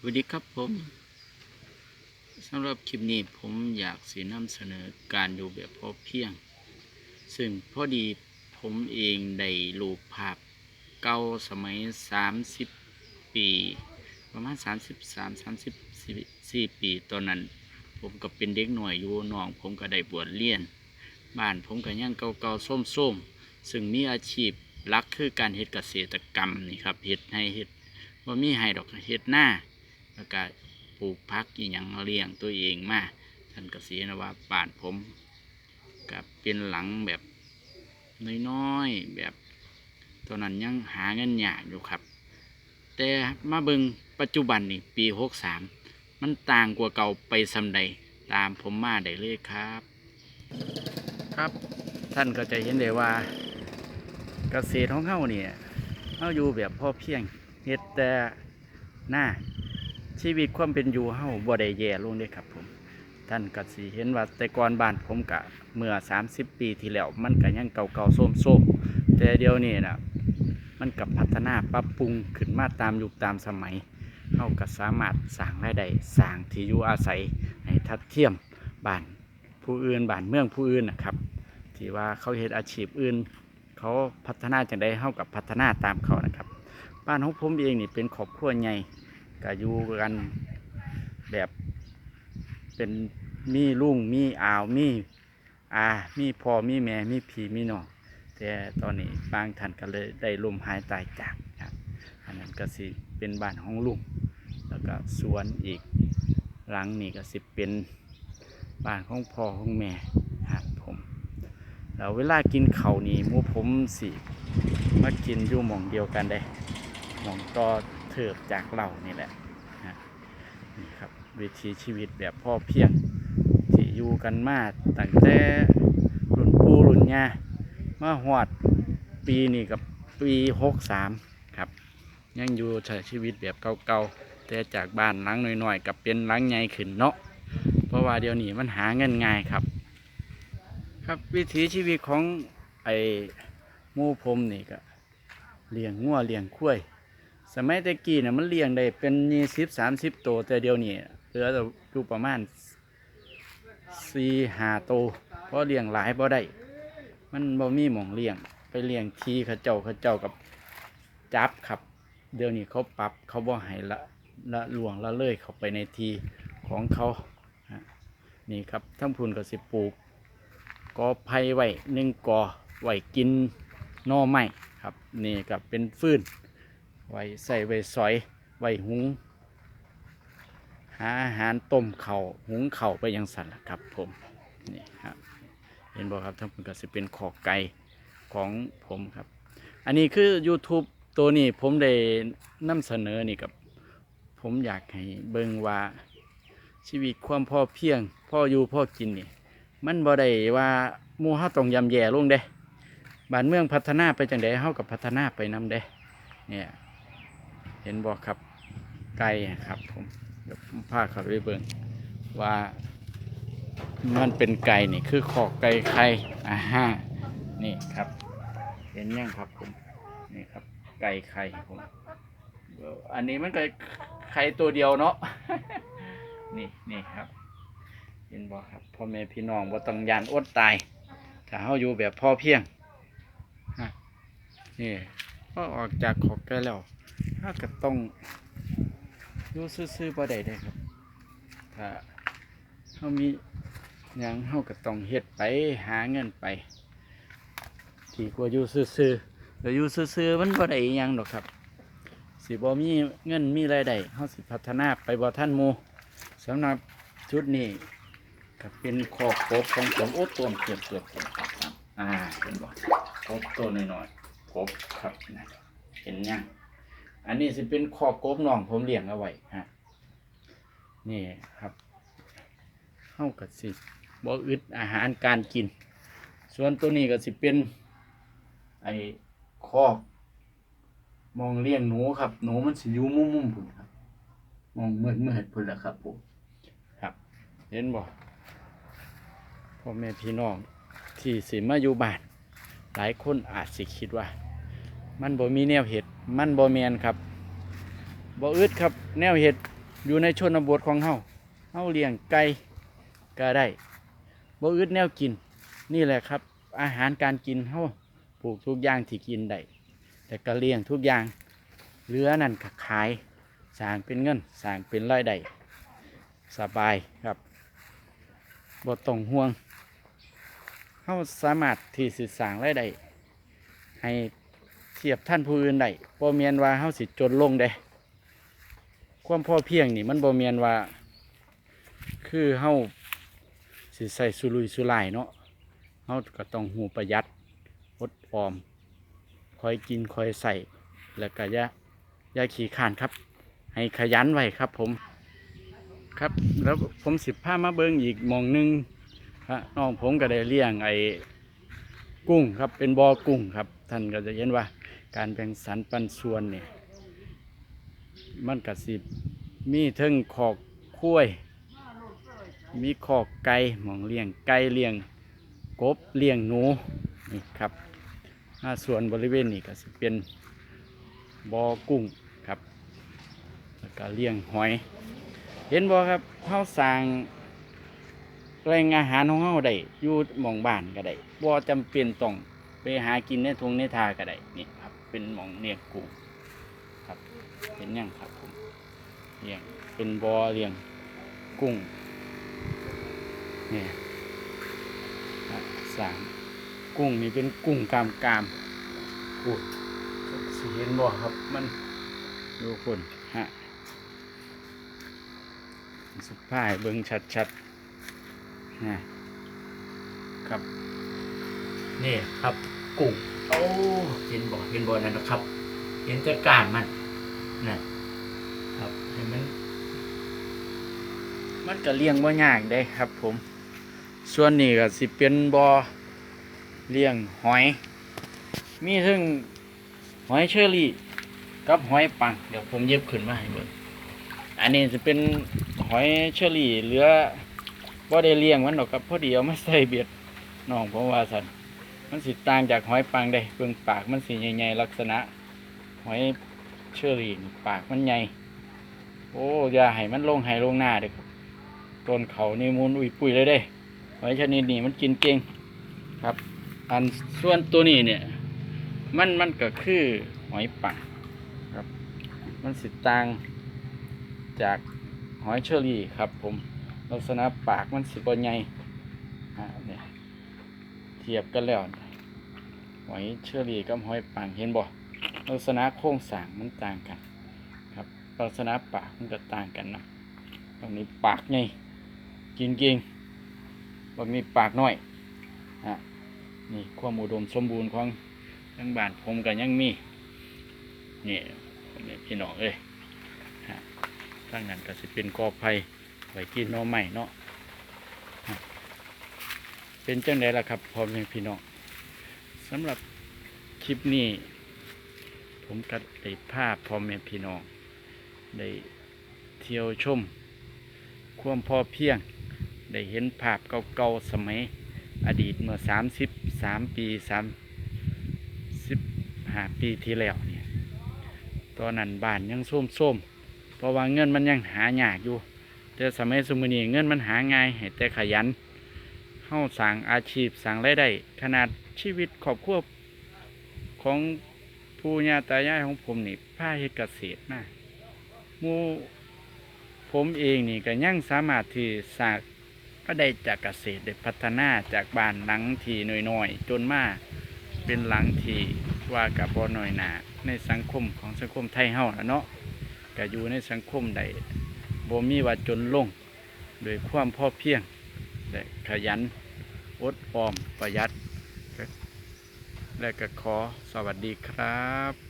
สวัสดีครับผมสำหรับคลิปนี้ผมอยากสีนำเสนอการดูแบบพอเพียง ซึ่งพอดีผมเองได้รูปภาพเก่าสมัย 30 ปี ประมาณ 33 34 ปีตอนนั้น ผมก็เป็นเด็กหน่อยอยู่น้อง ผมก็ได้บวชเรียน บ้านผมก็ยังเก่าๆส้มๆ ซึ่งมีอาชีพหลักคือการเฮ็ดเกษตรกรรมนี่ครับเฮ็ดให้เฮ็ดว่ามีให้ดอกเฮ็ดหน้า แล้วก็ปลูกพักอีหยังเลี้ยงตัวเองมาท่านก็สีนะว่าบ้านผมกับเป็นหลังแบบน้อยๆแบบตอนนั้นยังหาเงินยากอยู่ครับ แต่มาเบิงปัจจุบันนี่ปีหกสามมันต่างกว่าเก่าไปสำใดตามผมมาได้เลยครับ ครับท่านก็จะเห็นได้ว่าเกษตรของเขาเนี่ยเขาอยู่แบบพอเพียงเฮ็ดแต่หน้า ชีวิตความเป็นอยู่เฮาบ่ได้แย่ลงเด้ครับผม ท่านก็สิเห็นว่าแต่ก่อนบ้านผมกะเมื่อ 30 ปีที่แล้ว มันก็ยังเก่าๆโส้มๆแต่เดี๋ยวนี้น่ะมันกับพัฒนาปรับปรุงขึ้นมาตามยุคตามสมัยเฮาก็สามารถสร้างรายได้สร้างที่อยู่อาศัยให้ทัดเทียมบ้านผู้อื่นบ้านเมืองผู้อื่นนะครับ ที่ว่าเขาเฮ็ดอาชีพอื่น เขาพัฒนาจังไดเฮากับพัฒนาตามเขานะครับ บ้านของผมเองนี่เป็นครอบครัวใหญ่ ก็อยู่กันแบบเป็นมีลุงมีอาวมีอามีพ่อมีแม่มีพี่มีน้องแต่ตอนนี้บางท่านก็เลยได้ลมหายตายจากครับอันนั้นก็สิเป็นบ้านของลุงแล้วก็สวนอีกหลังนี่ก็สิเป็นบ้านของพ่อของแม่ครับผมแล้วเวลากินเขานี่มูผมสิมากินอยู่หม่องเดียวกันได้หมองต่อ เถิบจากเรานี่แหละนะนี่ครับวิถีชีวิตแบบพ่อเพียงที่อยู่กันมาตั้งแต่รุ่นปู่รุ่นย่ามาหอดปีนี่กับปีหกสามครับ ยังอยู่ใช้ชีวิตแบบเก่าๆแต่จากบ้านหลังน้อยๆกับเป็นหลังใหญ่ขึ้นเนาะเพราะว่าเดี๋ยวนี้มันหาเงินง่ายครับ ครับวิถีชีวิตของไอ้หมู่ผมนี่ก็เลี้ยงงัวเลี้ยงควาย สมัยแตะกี้เนี่ยมันเลี้ยงได้เป็นยี่สิบสามสิบตัวแต่เดียวนี้เหลือแต่อยู่ประมาณสี่ห้าตัวเพราะเลี้ยงหลายบ่ได้มันบ่มีหมองเลี้ยง ไปเลี้ยงทีเขาเจ้าเขาเจ้ากับจับครับ เดี๋ยวนี้เขาปรับเขาบ่ให้ละละหลวงละเลยเข้าไปในทีของเขาฮะนี่ครับทั้งพูนก็สิปลูกกอไผ่ไว้หนึ่งกอไว้กินนอไม้ครับนี่กับเป็นฟืน ไว้ใส่ไว้สอย ไว้หุง หาอาหารต้มเข่าหุงเข่าไปยังสันละครับผมนี่ครับเห็นบอกครับทั้งหมดก็จะเป็นขอกไก่ของผมครับ อันนี้คือ YouTube ตัวนี้ผมได้นำเสนอนี่กับ ผมอยากให้เบิ่งว่าชีวิตความพ่อเพียง พ่ออยู่พ่อกินนี่ มันบ่ได้ว่ามูเฮาต้องยำแย่ลงเด้บ้านเมืองพัฒนาไปจังใดเฮากับพัฒนาไปนำเด้เนี่ย ห็นบอกครับไก่ครับผมเดี๋ยวผมพาเขาไปเบิ่งว่ามันเป็นไก่นี่คือขอกไก่ไข่อ่าฮะนี่ครับ เห็นยังครับผมนี่ครับ ไก่ไข่ผมอันนี้มันไก่ไข่ตัวเดียวเนาะนี่นี่ครับ เห็นบอกครับพ่อแม่พี่น้องว่าต้องยานอดตายถ้าเฮาอยู่แบบพ่อเพียงนี่ก็ออกจากขอบไก่แล้ว ถ้าก็ต้องอยู่ซื่อๆบ่ได้เด้ครับ ถ้าเฮามีหยังเฮาก็ต้องเฮ็ดไปหาเงินไปดีกว่าอยู่ซื่อๆแล้วอยู่ซื่อๆมันบ่ได้อิหยังดอกครับ สิบ่มีเงินมีรายได้เฮาสิพัฒนาไปบ่ทันหมู่สำหรับชุดนี้ก็เป็นขอบกบของผมโอ้ตัวเกือบเกือบครับอ่าเห็นบ่กบตัวน้อยๆกบครับนะเห็นยัง อันนี้สิเป็นคอกกบน้องผมเลี้ยงเอาไว้ฮะนี่ครับเข้ากับสิบ่อึดอาหารการกิน ส่วนตัวนี้ก็สิเป็นไอ้คอกมองเลี้ยงหนูครับหนูมันสิอยู่มุมๆพุ่นครับ มองเมืดเมืดๆพุ่นแหละครับผมครับ เห็นบ่พ่อแม่พี่น้องที่สิมาอยู่บ้าน หลายคนอาจสิคิดว่า มันบ่มีแนวเห็ดมันบ่แมนครับบ่อึดครับ แนวเห็ดอยู่ในชนบทของเฮาเฮาเลี้ยงไก่ก็ได้บ่อึดแนวกิน นี่แหละครับ อาหารการกินเฮาปลูกทุกอย่างที่กินได้แต่ก็เลี้ยงทุกอย่างเหลือนั่นก็ขายสร้างเป็นเงินสร้างเป็นรายได้สบายครับบ่ต้องห่วงเฮาสามารถที่สิสร้างรายได้ให้ เทียบท่านผู้อื่นได้บ่แม่นว่าเฮาสิจนลงเด้ความพ่อเพียงนี่มันบ่แม่นว่า คือเฮาสิใส่สุรุ่ยสุร่ายเนาะเฮาก็ต้องหูประหยัดอดออม คอยกินคอยใส่แล้วก็อย่าอย่าขี้ข้านครับ ให้ขยันไว้ครับผมครับแล้วผมสิพามาเบิ่งอีกมองหนึงครับน้องผมก็ได้เลี้ยงไอ้กุ้งครับเป็นบ่อกุ้งครับ ท่านก็จะเห็นว่า การแบ่งสรรปันส่วนเนี่ยมันก็สิบมีเทิงขอกคุ้ยมีขอกไก่หมองเลี้ยงไก่เลี้ยงกบเลี้ยงหนูนี่ครับถ้าส่วนบริเวณนี้ก็สิเป็นบ่อกุ้งครับแล้วก็เลี้ยงหอย เห็นบ่ครับเฮาสร้างแหล่งอาหารของเฮาได้อยู่หมองบ้านก็ได้บ่จำเป็นต้องไปหากินในทงในทาก็ได้นี่ เป็นหมองเลี้ยงกุ้งครับเห็นยังครับผมเลี้ยงเป็นบ่อเลี้ยงกุ้งเนี่ยครับสามกุ้งนี่เป็นกุ้งกามกามโอ้สิเห็นบ่ครับมันดูคนฮะสุดท้ายเบิ่งชัดๆนะครับ นี่ครับ กุ้งโอ้เห็นบ่เห็นบ่นั่นนะครับ เห็นแต่ก้านมันนะครับเห็นมันมันก็เลี้ยงบ่ยากได้ครับ ผม ส่วนนี้ก็สิเป็นบ่อเลี้ยงหอย มีทั้งหอยเชอรี่กับหอยปัง เดี๋ยวผมเย็บขึ้นมาให้เบิ่งอันนี้จะเป็นหอยเชอรี่เหลือบ่ได้เลี้ยงมันหรอกครับพอดีเอามาใส่เบ็ดน้องผมว่าสัน มันสิต่างจากหอยปังได้เบิ่งปากมันสิใหญ่ๆลักษณะ หอยเชอรี่ปากมันใหญ่โอ้ยาให้มันลงให้ลงหน้าเด้อครับต้นเขานี่มูลอุ้ยปุยเลยเด้หอยชนิดนี้มันกินเก่งครับ อันส่วนตัวนี้เนี่ย มันมันก็คือหอยปังครับ มันสิต่างจากหอยเชอรี่ครับผมลักษณะปากมันสิบใหญ่อ่าเนี่ย ทียบกันแล้วหอยเชอรี่กับหอยปังเห็นบ่ลักษณะโครงสางมันต่างกันครับลักษณะปากมันก็ต่างกันนะบางนี้ปากใหญ่กินเก่งบางนี้ปากน้อยอะนี่ความอุดมสมบูรณ์ของทั้งบ้านผมก็ยังมีนี่นี่พี่น้องเอ้ยฮะตั้งนั้นก็สิเป็นกอไผ่ไว้กินน้อใหม่เนาะ เป็นจังไดล่ะครับพ่อแม่พี่น้องสำหรับคลิปนี้ ผมก็ได้ภาพพ่อแม่พี่น้องได้เที่ยวชม ความพอเพียง ได้เห็นภาพเก่าๆสมัย อดีตเมื่อสามสิบสามปีสามสิบห้าปีที่แล้วเนี่ยตอนนั้นบ้านยังส้มๆเพราะว่าเงินมันยังหายากอยู่ แต่สมัยสมัยนี้เงินมันหาง่ายแต่ขยัน เข้าสั่งอาชีพสั่งรายได้ขนาดชีวิตครอบครัวของปู่ย่าตายายของผมนี่พาเฮ็ดเกษตรนะมูผมเองนี่ก็ยังสามารถที่สร้างก็ได้จากเกษตรได้พัฒนาจากบ้านหลังที่น้อยๆจนมาเป็นหลังที่ว่ากับบ่น้อยหนาในสังคมของสังคมไทยเฮาเนาะก็อยู่ในสังคมใดบ่มีว่าจนลงโดยความพอเพียง และขยันอดออมประหยัด และก็ขอสวัสดีครับ